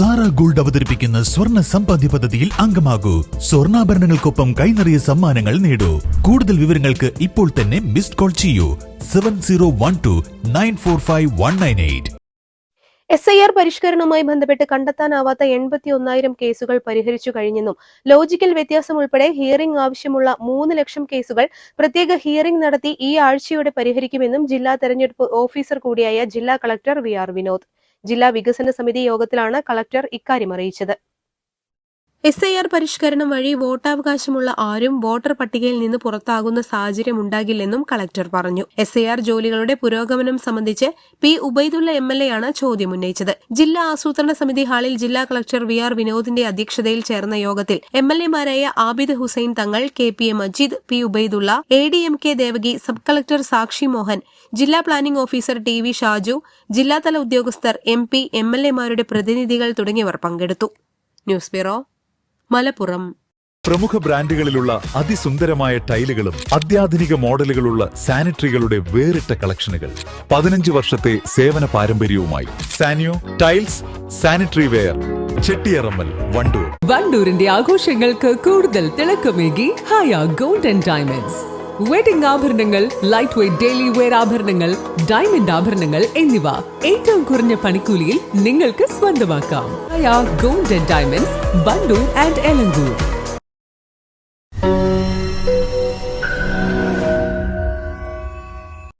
Sara gold അവതരിപ്പിക്കുന്ന സ്വർണ സമ്പാദ്യ പദ്ധതിയിൽ അംഗമാകൂ. സ്വർണാഭരണങ്ങൾക്കൊപ്പം കൈനിറിയ സമ്മാനങ്ങൾ നേടൂ. കൂടുതൽ വിവരങ്ങൾക്ക് ഇപ്പോൾ തന്നെ മിസ്ഡ് കോൾ ചെയ്യൂ. Seven zero one two nine four five one nine eight. S I R പരിഷ്കരണവുമായി ബന്ധപ്പെട്ട് കണ്ടെത്താനാവാത്ത എൺപത്തി ഒന്നായിരം കേസുകൾ പരിഹരിച്ചു കഴിഞ്ഞെന്നും ലോജിക്കൽ വ്യത്യാസം ഉൾപ്പെടെ ഹിയറിംഗ് ആവശ്യമുള്ള മൂന്ന് ലക്ഷം കേസുകൾ പ്രത്യേക ഹിയറിംഗ് നടത്തി ഈ ആഴ്ചയോടെ പരിഹരിക്കുമെന്നും ജില്ലാ തെരഞ്ഞെടുപ്പ് ഓഫീസർ കൂടിയായ ജില്ലാ കളക്ടർ വി ആർ വിനോദ്. ജില്ലാ വികസന സമിതി യോഗത്തിലാണ് കളക്ടർ ഇക്കാര്യം അറിയിച്ചത് എസ് ഐ ആർ പരിഷ്കരണം വഴി വോട്ടവകാശമുള്ള ആരും വോട്ടർ പട്ടികയിൽ നിന്ന് പുറത്താകുന്ന സാഹചര്യം ഉണ്ടാകില്ലെന്നും കളക്ടർ പറഞ്ഞു. എസ് ഐ ആർ ജോലികളുടെ പുരോഗമനം സംബന്ധിച്ച് P Ubaidulla M L A ആണ് ചോദ്യം ഉന്നയിച്ചത്. ജില്ലാ ആസൂത്രണ സമിതി ഹാളിൽ ജില്ലാ കളക്ടർ വി ആർ വിനോദിന്റെ അധ്യക്ഷതയിൽ ചേർന്ന യോഗത്തിൽ M L എമാരായ Abid Hussain Thangal K P A Majeed P Ubaidulla A D M K Devaki sub collector Sakshi Mohan ജില്ലാ planning officer T V Shaju ജില്ലാതല ഉദ്യോഗസ്ഥർ എം പി എം എൽ എമാരുടെ പ്രതിനിധികൾ തുടങ്ങിയവർ പങ്കെടുത്തു. News bureau Malappuram. പ്രമുഖ ബ്രാൻഡുകളിലുള്ള അതിസുന്ദരമായ ടൈലുകളും അത്യാധുനിക മോഡലുകളുള്ള സാനിറ്ററികളുടെ വേറിട്ട കളക്ഷനുകൾ. പതിനഞ്ച് വർഷത്തെ സേവന പാരമ്പര്യവുമായി Sanio tiles sanitary ware Chettiyarammal Wandoor. വണ്ടൂരിന്റെ ആഘോഷങ്ങൾക്ക് കൂടുതൽ തിളക്കമേകി Haya gold and diamonds. Wedding ആഭരണങ്ങൾ ലൈറ്റ് വെയ്റ്റ് ഡെയിലി വെയർ ആഭരണങ്ങൾ ഡയമണ്ട് ആഭരണങ്ങൾ എന്നിവ. ഏറ്റവും കുറഞ്ഞ പണിക്കൂലിയിൽ നിങ്ങൾക്ക് സ്വന്തമാക്കാം. Gold and diamonds Wandoor and Elankur